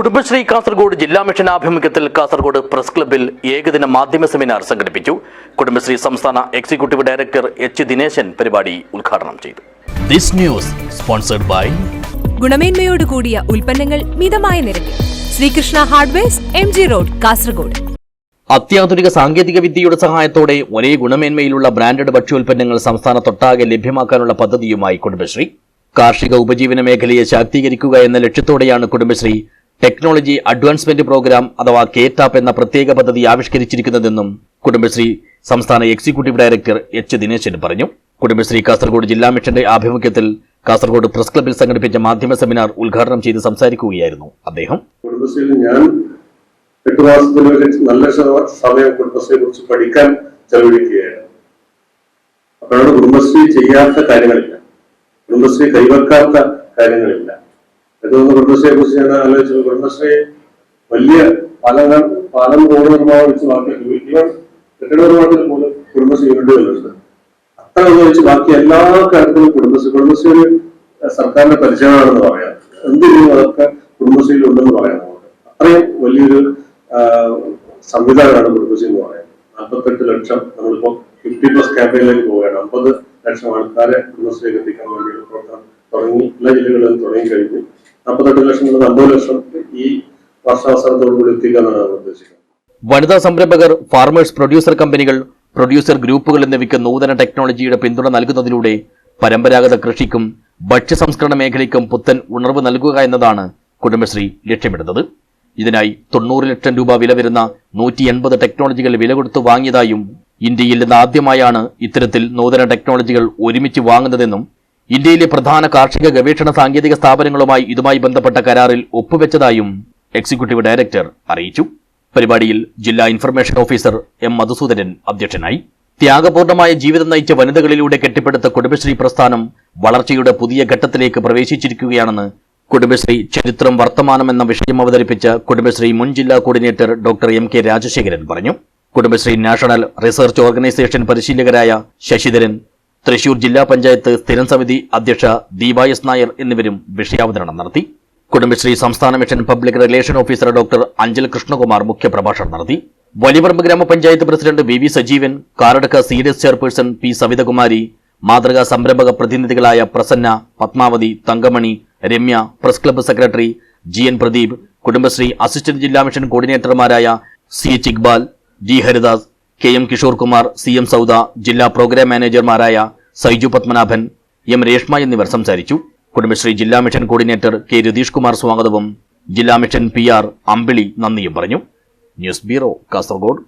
കുടുംബശ്രീ കാസർഗോഡ് ജില്ലാ മിഷൻ ആഭിമുഖ്യത്തിൽ കാസർഗോഡ് പ്രസ് ക്ലബ്ബിൽ ഏകദിന മാധ്യമ സെമിനാർ സംഘടിപ്പിച്ചു. കുടുംബശ്രീ സംസ്ഥാന എക്സിക്യൂട്ടീവ് ഡയറക്ടർ എച്ച് ദിനേശൻ പരിപാടി ഉദ്ഘാടനം ചെയ്തു. ദിസ് ന്യൂസ് സ്പോൺസർഡ് ബൈ ഗുണമേന്മയോട് കൂടിയ ഉൽപ്പന്നങ്ങൾ മിതമായ നിരക്കിൽ. Sreekrishna hardwares M G road Kasaragod. അത്യാധുനിക സാങ്കേതിക വിദ്യയുടെ സഹായത്തോടെ ഒരേ ഗുണമേന്മയിലുള്ള ബ്രാൻഡഡ് ഭക്ഷ്യോൽപ്പന്നങ്ങൾ സംസ്ഥാനത്തൊട്ടാകെ ലഭ്യമാക്കാനുള്ള പദ്ധതിയുമായി കുടുംബശ്രീ. കാർഷിക ഉപജീവന മേഖലയെ ശാക്തീകരിക്കുക എന്ന ലക്ഷ്യത്തോടെയാണ് കുടുംബശ്രീ ടെക്നോളജി അഡ്വാൻസ്മെന്റ് പ്രോഗ്രാം അഥവാ കേറ്റാപ്പ് എന്ന പ്രത്യേക പദ്ധതി ആവിഷ്കരിച്ചിരിക്കുന്നതെന്നും കുടുംബശ്രീ സംസ്ഥാന എക്സിക്യൂട്ടീവ് ഡയറക്ടർ എച്ച് ദിനേശൻ പറഞ്ഞു. കുടുംബശ്രീ കാസർഗോഡ് ജില്ലാ മിഷന്റെ ആഭിമുഖ്യത്തിൽ കാസർഗോഡ് പ്രസ് ക്ലബിൽ സംഘടിപ്പിച്ച മാധ്യമ സെമിനാർ ഉദ്ഘാടനം ചെയ്ത് സംസാരിക്കുകയായിരുന്നു അദ്ദേഹം. ഞാൻ എട്ട് മാസത്തിൽ നല്ല സമയം കുടുംബശ്രീയെ കുറിച്ച് പഠിക്കാൻ ചെലവഴിക്കുകയാണ് അപ്പോഴാണ് കുടുംബശ്രീ ചെയ്യാത്ത കാര്യങ്ങളില്ല. കുടുംബശ്രീ കൈവെക്കാത്ത കാര്യങ്ങളില്ല. ഇതൊന്ന് കുടുംബശ്രീയെ കുറിച്ച് ഞാൻ ആലോചിച്ചത് കുടുംബശ്രീ വലിയ പാലങ്ങൾ പാലം റോഡ് നിർമ്മാണം വെച്ച് ബാക്കി ഇവൻ കെട്ടിട പോലും കുടുംബശ്രീ യൂണിറ്റുകളുണ്ട് അത്ര വെച്ച് ബാക്കി എല്ലാ കാര്യത്തിലും കുടുംബശ്രീ കുടുംബശ്രീ ഒരു സർക്കാരിന്റെ പരിചയമാണെന്ന് പറയാം. എന്ത് ചെയ്യുന്നു അതൊക്കെ കുടുംബശ്രീയിൽ ഉണ്ടെന്ന് പറയാം. അത്രയും വലിയൊരു സംവിധാനമാണ് കുടുംബശ്രീ എന്ന് പറയുന്നത് നാൽപ്പത്തെട്ട് ലക്ഷം നമ്മളിപ്പോ ഫിഫ്റ്റി പ്ലസ് ക്യാമ്പയിനിലേക്ക് പോവുകയാണ്. അമ്പത് ലക്ഷം ആൾക്കാരെ കുടുംബശ്രീയിലേക്ക് എത്തിക്കാൻ വേണ്ടിയുള്ള പ്രവർത്തനം തുടങ്ങി. എല്ലാ ജില്ലകളിലും തുടങ്ങി കഴിഞ്ഞു. നാൽപ്പത്തെട്ട് ലക്ഷം മുതൽ അമ്പത് ലക്ഷം ഈ വർഷാവസാനത്തോടു കൂടി എന്നാണ് ഉദ്ദേശിക്കുന്നത്. വനിതാ സംരംഭകർ ഫാർമേഴ്സ് പ്രൊഡ്യൂസർ കമ്പനികൾ പ്രൊഡ്യൂസർ ഗ്രൂപ്പുകൾ എന്നിവയ്ക്ക് നൂതന ടെക്നോളജിയുടെ പിന്തുണ നൽകുന്നതിലൂടെ പരമ്പരാഗത കൃഷിക്കും ഭക്ഷ്യ സംസ്കരണ മേഖലയ്ക്കും പുത്തൻ ഉണർവ് നൽകുക എന്നതാണ് കുടുംബശ്രീ ലക്ഷ്യമിടുന്നത്. ഇതിനായി തൊണ്ണൂറ് ലക്ഷം രൂപ വില വരുന്ന നൂറ്റി എൺപത് ടെക്നോളജികൾ വില കൊടുത്തു വാങ്ങിയതായും ഇന്ത്യയിൽ നിന്ന് ആദ്യമായാണ് ഇത്തരത്തിൽ നൂതന ടെക്നോളജികൾ ഒരുമിച്ച് വാങ്ങുന്നതെന്നും ഇന്ത്യയിലെ പ്രധാന കാർഷിക ഗവേഷണ സാങ്കേതിക സ്ഥാപനങ്ങളുമായി ഇതുമായി ബന്ധപ്പെട്ട കരാറിൽ ഒപ്പുവെച്ചതായും എക്സിക്യൂട്ടീവ് ഡയറക്ടർ അറിയിച്ചു. പരിപാടിയിൽ ജില്ലാ ഇൻഫർമേഷൻ ഓഫീസർ എം മധുസൂദനൻ അധ്യക്ഷനായി. ത്യാഗപൂർണമായ ജീവിതം നയിച്ച വനിതകളിലൂടെ കെട്ടിപ്പടുത്ത കുടുംബശ്രീ പ്രസ്ഥാനം വളർച്ചയുടെ പുതിയ ഘട്ടത്തിലേക്ക് പ്രവേശിച്ചിരിക്കുകയാണെന്ന് കുടുംബശ്രീ ചരിത്രം വർത്തമാനം എന്ന വിഷയം അവതരിപ്പിച്ച കുടുംബശ്രീ മുൻ ജില്ലാ coordinator doctor M K Rajasekharan പറഞ്ഞു. കുടുംബശ്രീ നാഷണൽ റിസർച്ച് ഓർഗനൈസേഷൻ പരിശീലകരായ ശശിധരൻ തൃശൂർ ജില്ലാ പഞ്ചായത്ത് സ്ഥിരം സമിതി അധ്യക്ഷ ദീപ എസ് നായർ എന്നിവരും വിഷയാവതരണം നടത്തി. കുടുംബശ്രീ സംസ്ഥാന mission public relation officer doctor Anchal Krishnakumar മുഖ്യപ്രഭാഷണം നടത്തി. വലിയപറമ്പ് ഗ്രാമപഞ്ചായത്ത് president V V Sajeevan Karadka senior chairperson P Savithakumari മാതൃകാ സംരംഭക പ്രതിനിധികളായ Prasanna Padmavathi Thankamani Ramya press club secretary G N Pradeep Kudumbashree assistant ജില്ലാ mission കോർഡിനേറ്റർമാരായ C H Iqbal G Haridas K M Kishore Kumar C M Sauda ജില്ലാ programme മാനേജർമാരായ Saiju Padmanabhan M Reshma എന്നിവർ സംസാരിച്ചു. കുടുംബശ്രീ ജില്ലാ mission coordinator K Ratheesh Kumar സ്വാഗതവും ജില്ലാ mission P R Ambili നന്ദിയും പറഞ്ഞു. News bureau Kasaragod.